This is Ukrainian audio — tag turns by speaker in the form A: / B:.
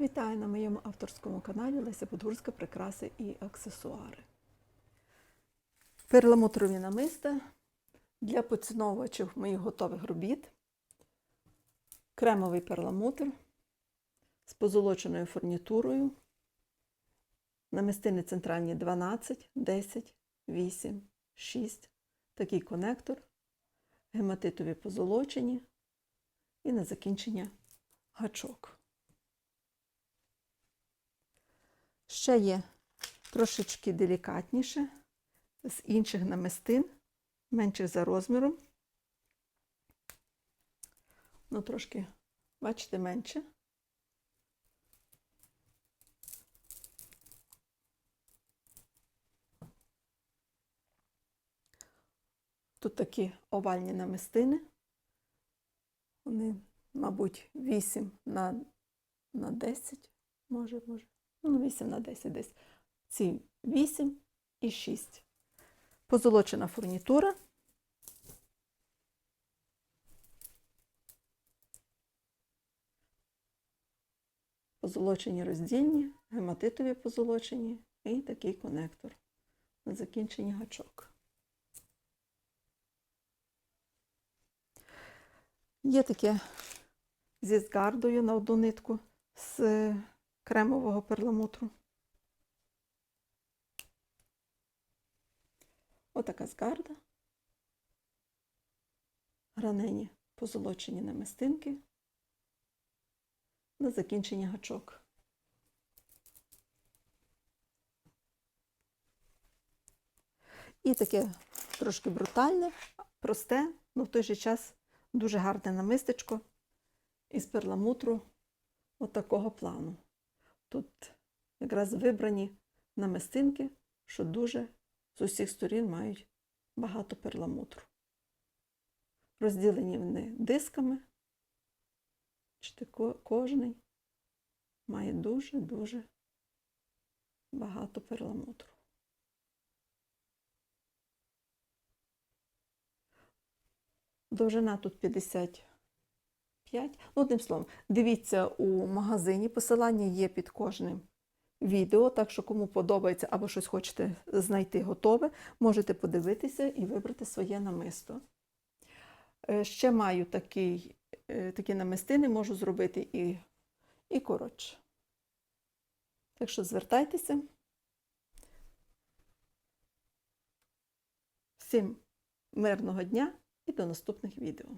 A: Вітаю на моєму авторському каналі Леся Подгурська Прикраси і аксесуари. Перламутрові намиста для поціновувачів моїх готових робіт. Кремовий перламутр з позолоченою фурнітурою. Намистини центральні 12, 10, 8, 6. Такий конектор. Гематитові позолочені. І на закінчення гачок. Ще є трошечки делікатніше з інших намистин, менших за розміром. Ну, трошки, бачите, менше. Тут такі овальні намистини. Вони, мабуть, 8 на, на 10, може, може. Ну, 8 на 10 десь. Ці 8 і 6. Позолочена фурнітура. Позолочені роздільні, гематитові позолочені і такий конектор на закінченні гачок. Є таке зі згардою на одну нитку з кремового перламутру. Отака згарда. Гранені позолочені намистинки на закінчення гачок. І таке трошки брутальне, просте, але в той же час дуже гарне намистечко із перламутру отакого плану. Тут якраз вибрані намистинки, що дуже з усіх сторін мають багато перламутру. Розділені вони дисками, кожний має дуже-дуже багато перламутру. Довжина тут 55. Ну, одним словом, дивіться у магазині, посилання є під кожним відео, так що кому подобається або щось хочете знайти готове, можете подивитися і вибрати своє намисто. Е, Ще маю такий, е, такі намистини, можу зробити і, і коротше. Так що звертайтеся. Всім мирного дня і до наступних відео.